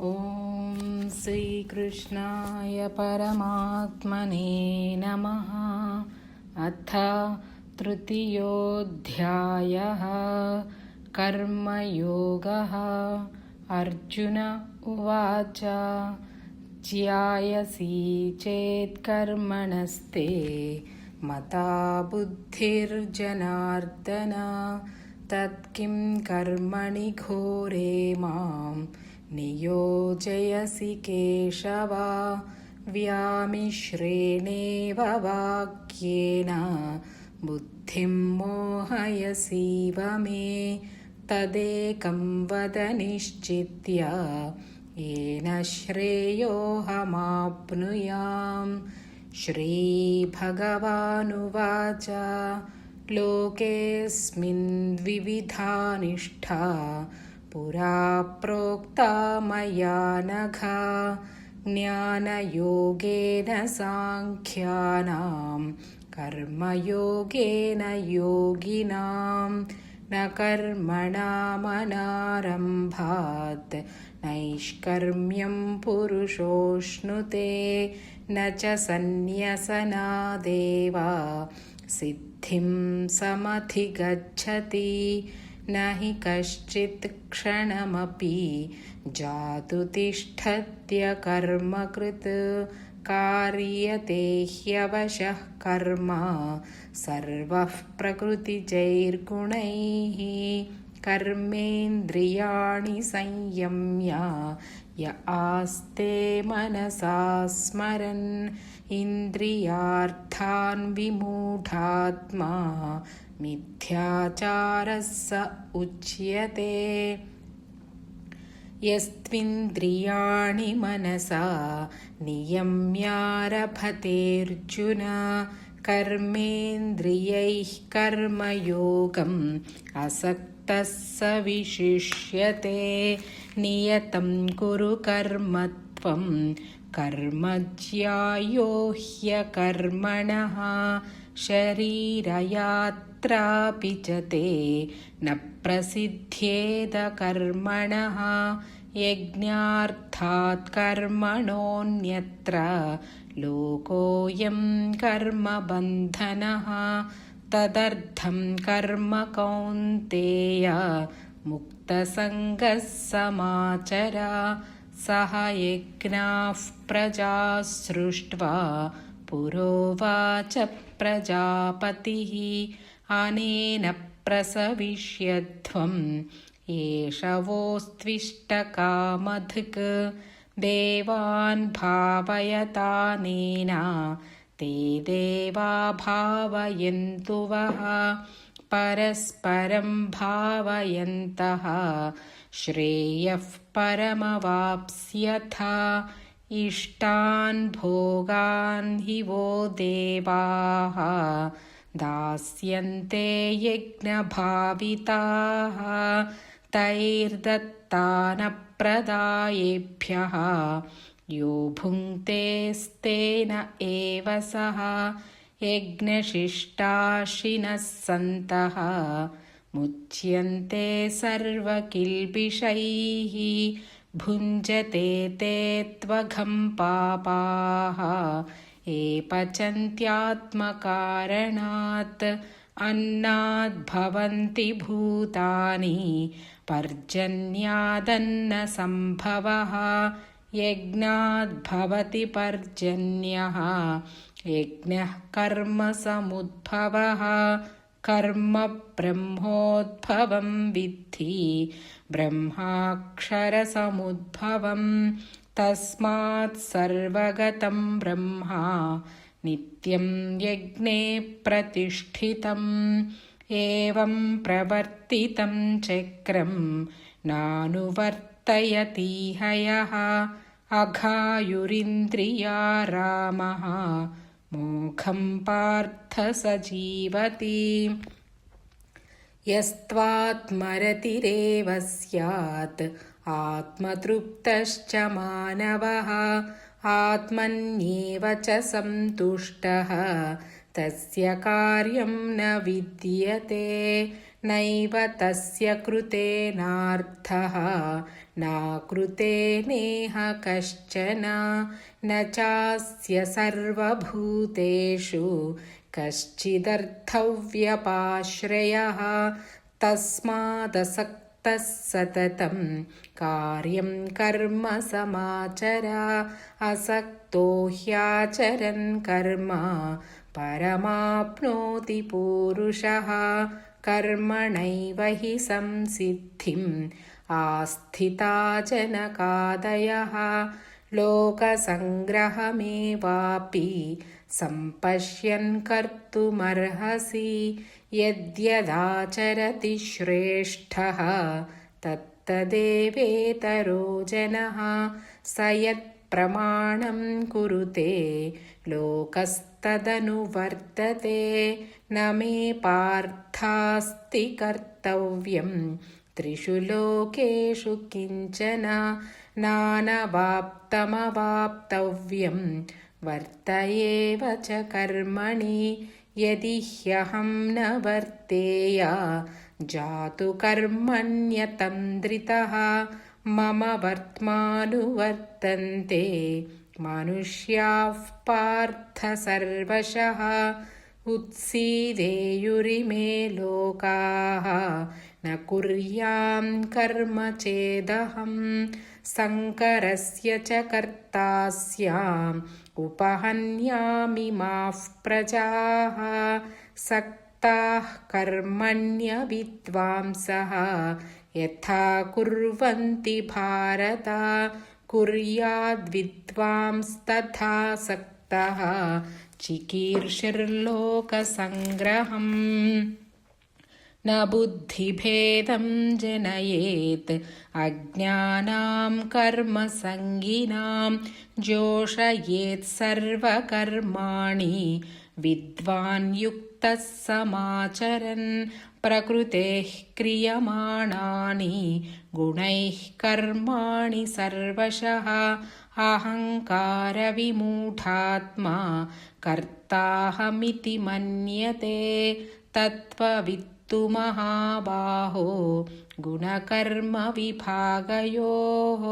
ॐ श्रीकृष्णाय परमात्मने नमः। अथ तृतीयोऽध्यायः। कर्मयोगः। अर्जुन उवाच ज्यायसि चेत्कर्मणस्ते मता बुद्धिर्जनार्दन। तत्किं कर्मणि घोरे मां नियोजयसि केशव व्यामिश्रेणेव वाक्येन बुद्धिं मोहयसीव मे तदेकं वद निश्चित्य येन श्रेयोऽहमाप्नुयाम्। श्रीभगवानुवाच लोकेऽस्मिन् द्विविधा निष्ठा पुरा प्रोक्ता मया नघा। ज्ञानयोगेन साङ्ख्यानां कर्मयोगेन योगिनां न कर्मणामनारम्भात् नैष्कर्म्यं पुरुषोऽश्नुते न च सन्न्यसनादेव। सिद्धिं समधिगच्छति न हि कश्चित् क्षणमपि जातु तिष्ठत्यकर्मकृत् कार्यते ह्यवशः कर्म सर्वः प्रकृतिजैर्गुणैः कर्मेन्द्रियाणि संयम्य य आस्ते मनसा स्मरन् इन्द्रियार्थान् विमूढात्मा मिथ्याचारः स उच्यते। यस्त्विन्द्रियाणि मनसा नियम्यारभतेऽर्जुन कर्मेन्द्रियैः कर्मयोगम् असक्तः स विशिष्यते नियतं कुरु कर्म ह्यकर्मणः। शरीरयात्रापि च ते न प्रसिद्ध्येदकर्मणः। यज्ञार्थात् कर्मणोऽन्यत्र लोकोऽयं कर्मबन्धनः। तदर्थं कर्म कौन्तेय मुक्तसङ्गः समाचर सह यज्ञाः प्रजा सृष्ट्वा पुरोवाच प्रजापतिः। अनेन प्रसविष्यध्वम् एषवोस्त्विष्टकामधक्। देवान् भावयतानेन ते देवा भावयन्तु वः परस्परं भावयन्तः। श्रेयः परमवाप्स्यथ। इष्टान् भोगान् हि वो देवाः। दास्यन्ते यज्ञभाविताः। तैर्दत्तानप्रदायेभ्यः। यो भुङ्क्तेस्तेन एव सः यज्ञशिष्टाशिनः सन्तः मुच्यन्ते सर्वकिल्बिषैः भुञ्जते ते त्वघं पापाः। ये पचन्त्यात्मकारणात् अन्नाद्भवन्ति भूतानि पर्जन्यादन्नसम्भवः यज्ञाद्भवति पर्जन्यः यज्ञः कर्मसमुद्भवः कर्म ब्रह्मोद्भवं विद्धि। ब्रह्माक्षरसमुद्भवं तस्मात् सर्वगतं ब्रह्मा। नित्यं यज्ञे प्रतिष्ठितम् एवं प्रवर्तितं चक्रं। नानुवर्तयतीह यः अघायुरिन्द्रिया रामः मोघं पार्थ स जीवति यस्त्वात्मरतिरेव स्यात् आत्मतृप्तश्च मानवः आत्मन्येव च सन्तुष्टः तस्य कार्यं न विद्यते नैव तस्य कृतेनार्थः। नाकृतेनेह कश्चन न चास्य सर्वभूतेषु कश्चिदर्थव्यपाश्रयः तस्मादसक्तः सततं कार्यं कर्म समाचर असक्तो ह्याचरन् कर्म परमाप्नोति पूरुषः कर्मणैव हि संसिद्धिम् आस्थिता जनकादयः लोकसङ्ग्रहमेवापि सम्पश्यन् कर्तुमर्हसि यद्यदाचरति श्रेष्ठः तत्तदेवेतरो जनः स यत्प्रमाणं कुरुते लोकस्तदनुवर्तते न मे पार्थास्ति कर्तव्यं त्रिषु लोकेषु किञ्चन नानवाप्तमवाप्तव्यं वर्त एव च कर्मणि यदि ह्यहं न वर्तेया। जातु कर्मण्यतन्द्रितः मम वर्त्मानुवर्तन्ते। मनुष्याः पार्थ सर्वशः उत्सीदेयुरिमे लोकाः न कुर्यां कर्म चेदहं शङ्करस्य च कर्ता स्याम् उपहन्यामि माः प्रजाः सक्ताः कर्मण्यविद्वांसः यथा कुर्वन्ति भारत कुर्याद्विद्वांस्तथा सक्तः। चिकीर्षिर्लोकसङ्ग्रहम् न बुद्धिभेदं जनयेत्। अज्ञानां कर्मसङ्गिनां जोषयेत् सर्वकर्माणि। विद्वान् युक्तः समाचरन् प्रकृतेः क्रियमाणानि। गुणैः कर्माणि सर्वशः। अहङ्कारविमूढात्मा कर्ताहमिति मन्यते। तत्त्ववित् तु महाबाहो गुणकर्मविभागयोः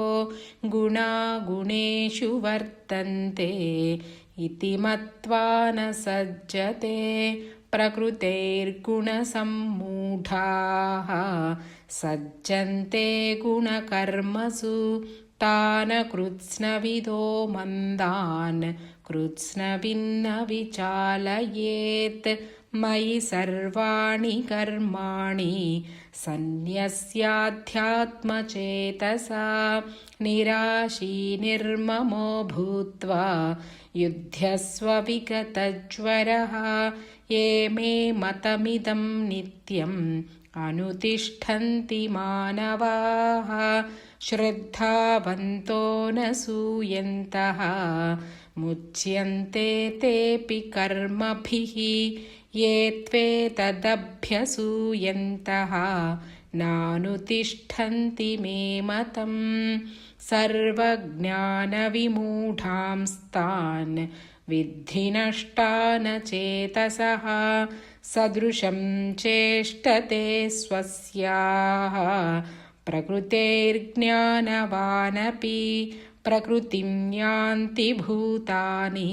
गुणागुणेषु वर्तन्ते इति मत्वा न सज्जते प्रकृतेर्गुणसम्मूढाः। सज्जन्ते गुणकर्मसु तान् कृत्स्नविदो मन्दान् कृत्स्नविन्न विचालयेत् मयि सर्वाणि कर्माणि सन्न्यस्याध्यात्मचेतसा निराशी निर्ममो भूत्वा युध्यस्वविगतज्वरः ये मे मतमिदं नित्यम् अनुतिष्ठन्ति मानवाः। श्रद्धावन्तो न सूयन्तः। मुच्यन्ते तेऽपि कर्मभिः ये त्वेतदभ्यसूयन्तः नानुतिष्ठन्ति मे मतम् सर्वज्ञानविमूढांस्तान् विद्धि नष्टान चेतसः सदृशं चेष्टते स्वस्याः प्रकृतेर्ज्ञानवानपि प्रकृतिं यान्ति भूतानि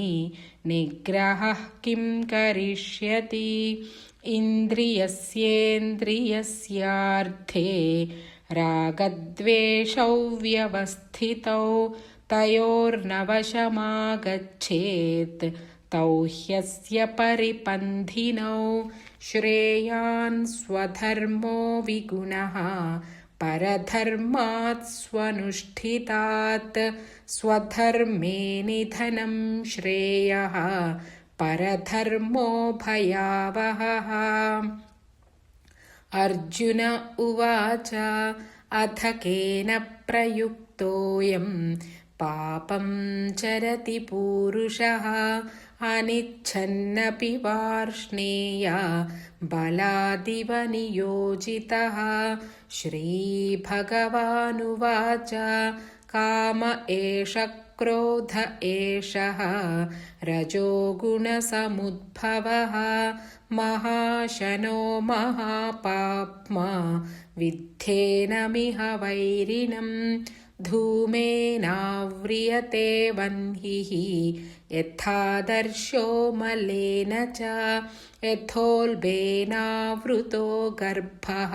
निग्रहः किं करिष्यति? इन्द्रियस्येन्द्रियस्यार्थे रागद्वेषौ व्यवस्थितौ तयोर्नवशमागच्छेत् तौ ह्यस्य परिपन्थिनौ श्रेयान् स्वधर्मो विगुणः परधर्मात् स्वनुष्ठितात् स्वधर्मे निधनं श्रेयः परधर्मो भयावहः। अर्जुन उवाच अथ केन प्रयुक्तोऽयं पापं चरति पूरुषः अनिच्छन्नपि वार्ष्णेय बलादिव नियोजितः श्रीभगवानुवाच काम एष क्रोध एषः रजोगुणसमुद्भवः महाशनो महापाप्मा विद्धेनमिह वैरिणम् धूमेनाव्रियते वह्निः यथादर्शो मलेन च यथोल्बेनावृतो गर्भः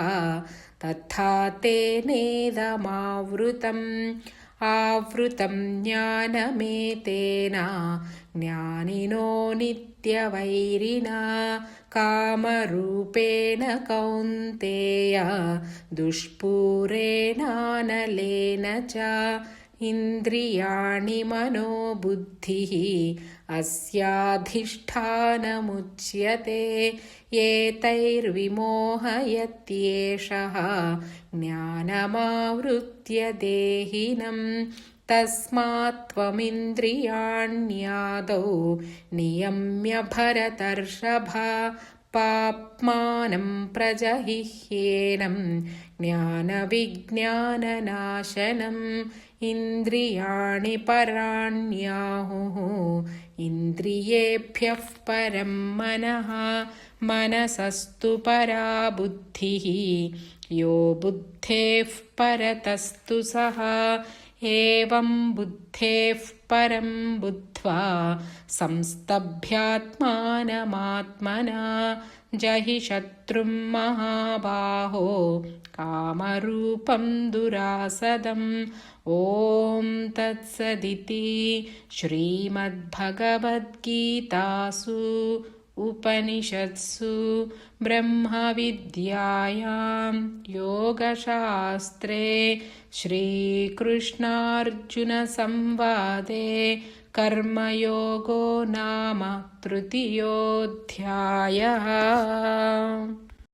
तथा तेनेदमावृतम्। आवृतं ज्ञानमेतेन ज्ञानिनो नित्यवैरिणा कामरूपेण कौन्तेय दुष्पूरेणानलेन च इन्द्रियाणि मनोबुद्धिः अस्याधिष्ठानमुच्यते एतैर्विमोहयत्येषः ज्ञानमावृत्य देहिनं तस्मात् त्वमिन्द्रियाण्यादौ नियम्य भरतर्षभ पाप्मानं प्रजहिह्येनं ज्ञानविज्ञाननाशनम् इन्द्रियाणि पराण्याहुः इन्द्रियेभ्यः परं मनः मनसस्तु परा बुद्धिः। यो बुद्धेः परतस्तु सः। एवं बुद्धेः परं बुद्ध्वा संस्तभ्यात्मानमात्मना। जहि शत्रुं महाबाहो कामरूपं दुरासदम्। ॐ तत्सदिति श्रीमद्भगवद्गीतासु उपनिषत्सु ब्रह्मविद्यायां योगशास्त्रे श्रीकृष्णार्जुनसंवादे कर्मयोगो नाम तृतीयोऽध्यायः